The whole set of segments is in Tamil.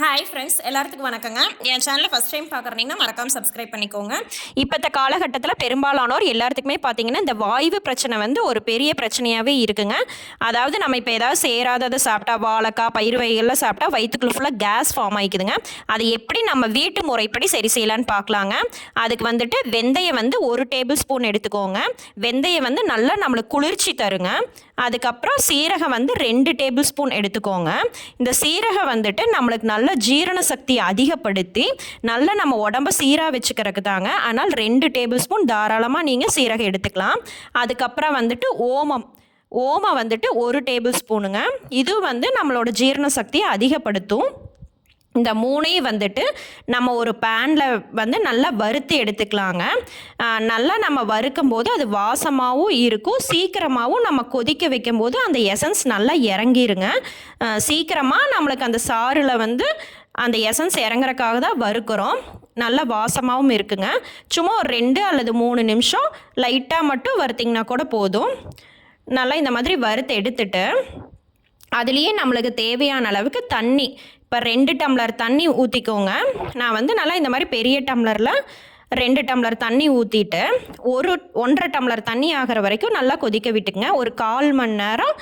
ஹாய் ஃப்ரெண்ட்ஸ் எல்லாத்துக்கும் வணக்கங்க. என் சேனலை ஃபஸ்ட் டைம் பார்க்குறீங்கன்னா மறக்காம சப்ஸ்கிரைப் பண்ணிக்கோங்க. இப்போத்த காலகட்டத்தில் பெரும்பாலானோர் எல்லாத்துக்குமே பார்த்தீங்கன்னா இந்த வாய்வு பிரச்சனை வந்து ஒரு பெரிய பிரச்சனையாகவே இருக்குங்க. அதாவது நம்ம இப்போ ஏதாவது சேராததை சாப்பிட்டா வாழைக்காய் பயிர் வகைகள்லாம் சாப்பிட்டா வயிற்றுக்குள்ள ஃபுல்லாக கேஸ் ஃபார்ம் ஆகிக்குதுங்க அதை எப்படி நம்ம வீட்டு முறைப்படி சரி செய்யலான்னு பார்க்கலாங்க அதுக்கு வந்துட்டு வெந்தயம் வந்து ஒரு டேபிள் ஸ்பூன் எடுத்துக்கோங்க. வெந்தயம் வந்து நல்லா நம்மளுக்கு குளிர்ச்சி தருங்க. அதுக்கப்புறம் சீரகம் வந்து ரெண்டு டேபிள் ஸ்பூன் எடுத்துக்கோங்க. இந்த சீரகம் வந்துட்டு நம்மளுக்கு நல்ல ஜீரண சக்தியை அதிகப்படுத்தி நல்ல நம்ம உடம்ப சீராக வச்சுக்கிறதுக்கு தாங்க ஆனால் ரெண்டு டேபிள் ஸ்பூன் தாராளமாக நீங்கள் சீரகம் எடுத்துக்கலாம். அதுக்கப்புறம் வந்துட்டு ஓமம். ஓமம் வந்துட்டு ஒரு டேபிள் ஸ்பூனுங்க. இது வந்து நம்மளோட ஜீரண சக்தியை அதிகப்படுத்தும். இந்த மூணையும் வந்துட்டு நம்ம ஒரு பேனில் வந்து நல்லா வறுத்து எடுத்துக்கலாங்க. நல்லா நம்ம வறுக்கும் போது அது வாசமாகவும் இருக்கும். சீக்கிரமாகவும் நம்ம கொதிக்க வைக்கும் போது அந்த எசன்ஸ் நல்லா இறங்கிருங்க. சீக்கிரமாக நம்மளுக்கு அந்த சாறில் வந்து அந்த எசன்ஸ் இறங்குறக்காக தான் வறுக்கிறோம். நல்ல வாசமாகவும் இருக்குங்க. சும்மா ஒரு ரெண்டு அல்லது மூணு நிமிஷம் லைட்டாக மட்டும் வறுத்திங்கன்னா கூட போதும். நல்லா இந்த மாதிரி வறுத்து எடுத்துட்டு அதுலேயே நம்மளுக்கு தேவையான அளவுக்கு தண்ணி. இப்போ ரெண்டு டம்ளர் தண்ணி ஊற்றிக்கோங்க நான் வந்து நல்லா இந்த மாதிரி பெரிய டம்ளரில் ரெண்டு டம்ளர் தண்ணி ஊற்றிட்டு ஒரு ஒன்றரை டம்ளர் தண்ணி ஆகிற வரைக்கும் நல்லா கொதிக்க விட்டுங்க ஒரு கால் மணி நேரம்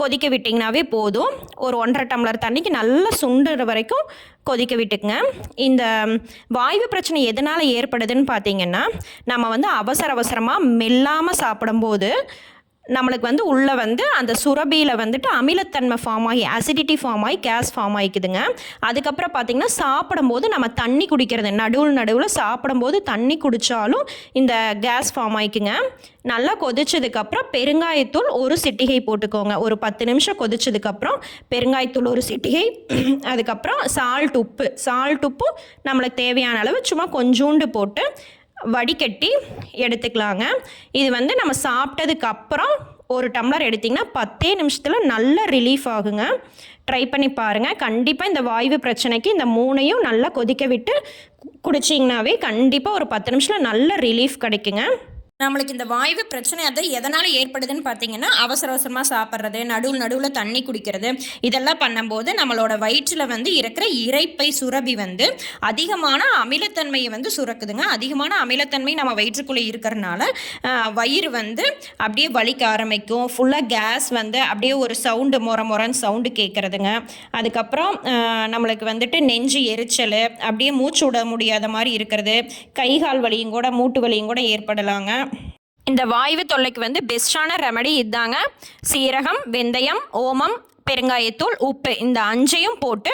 கொதிக்க விட்டிங்கனாவே போதும். ஒரு ஒன்றரை டம்ளர் தண்ணிக்கு நல்லா சுண்டுற வரைக்கும் கொதிக்க விட்டுக்குங்க. இந்த வாய்வு பிரச்சனை எதனால் ஏற்படுதுன்னு பார்த்தீங்கன்னா நம்ம வந்து அவசர அவசரமாக மெல்லாமல் சாப்பிடும்போது நம்மளுக்கு வந்து உள்ளே வந்து அந்த சுரபியில் வந்துட்டு அமிலத்தன்மை ஃபார்ம் ஆகி அசிடிட்டி ஃபார்ம் ஆகி கேஸ் ஃபார்ம் ஆகிக்குதுங்க. அதுக்கப்புறம் பார்த்திங்கன்னா சாப்பிடும்போது நம்ம தண்ணி குடிக்கிறது நடுவில் நடுவில் சாப்பிடும்போது தண்ணி குடித்தாலும் இந்த கேஸ் ஃபார்ம் ஆகிக்குங்க. நல்லா கொதிச்சதுக்கப்புறம் பெருங்காயத்தூள் ஒரு சிட்டிகை போட்டுக்கோங்க. ஒரு பத்து நிமிஷம் கொதிச்சதுக்கப்புறம் பெருங்காயத்தூள் ஒரு சிட்டிகை. அதுக்கப்புறம் சால்ட் உப்பு. சால்ட் உப்பு நம்மளுக்கு தேவையான அளவு சும்மா கொஞ்சோண்டு போட்டு வடிகட்டி எடுத்துக்கலாங்க. இது வந்து நம்ம சாப்பிட்டதுக்கு அப்புறம் ஒரு டம்ளர் எடுத்திங்கன்னா பத்தே நிமிஷத்தில் நல்ல ரிலீஃப் ஆகுங்க. ட்ரை பண்ணி பாருங்கள் கண்டிப்பாக இந்த வாய்வு பிரச்சனைக்கு இந்த மூணையும் நல்லா கொதிக்க விட்டு குடிச்சிங்கனாவே கண்டிப்பாக ஒரு பத்து நிமிஷத்தில் நல்ல ரிலீஃப் கிடைக்குங்க. நம்மளுக்கு இந்த வாய்வு பிரச்சனை அது எதனால் ஏற்படுதுன்னு பார்த்தீங்கன்னா அவசர அவசரமாக சாப்பிட்றது நடுவில் நடுவில் தண்ணி குடிக்கிறது இதெல்லாம் பண்ணும்போது நம்மளோட வயிற்றில் வந்து இருக்கிற இறைப்பை சுரபி வந்து அதிகமான அமிலத்தன்மையை வந்து சுரக்குதுங்க. அதிகமான அமிலத்தன்மை நம்ம வயிற்றுக்குள்ளே இருக்கிறனால வயிறு வந்து அப்படியே வலிக்க ஆரம்பிக்கும். ஃபுல்லாக கேஸ் வந்து அப்படியே ஒரு சவுண்டு முற முறன்னு சவுண்டு கேட்குறதுங்க அதுக்கப்புறம் நம்மளுக்கு வந்துட்டு நெஞ்சு எரிச்சல் அப்படியே மூச்சு விட முடியாத மாதிரி இருக்கிறது. கை கால் வலியும் கூட மூட்டு வலியும் கூட ஏற்படலாங்க. இந்த வாய்வு தொல்லைக்கு வந்து பெஸ்ட்டான ரெமடி இதாங்க. சீரகம் வெந்தயம் ஓமம் பெருங்காயத்தூள் உப்பு. இந்த அஞ்சையும் போட்டு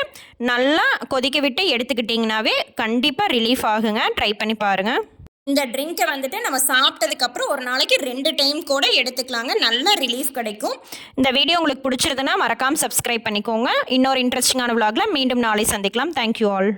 நல்லா கொதிக்க விட்டு எடுத்துக்கிட்டிங்கனாவே கண்டிப்பாக ரிலீஃப் ஆகுங்க. ட்ரை பண்ணி பாருங்கள் இந்த ட்ரிங்கை வந்துட்டு நம்ம சாப்பிட்டதுக்கப்புறம் ஒரு நாளைக்கு ரெண்டு டைம் கூட எடுத்துக்கலாங்க. நல்ல ரிலீஃப் கிடைக்கும். இந்த வீடியோ உங்களுக்கு பிடிச்சிருதுன்னா மறக்காமல் சப்ஸ்கிரைப் பண்ணிக்கோங்க. இன்னொரு இன்ட்ரெஸ்டிங்கான vlogல மீண்டும் நாளை சந்திக்கலாம். Thank you all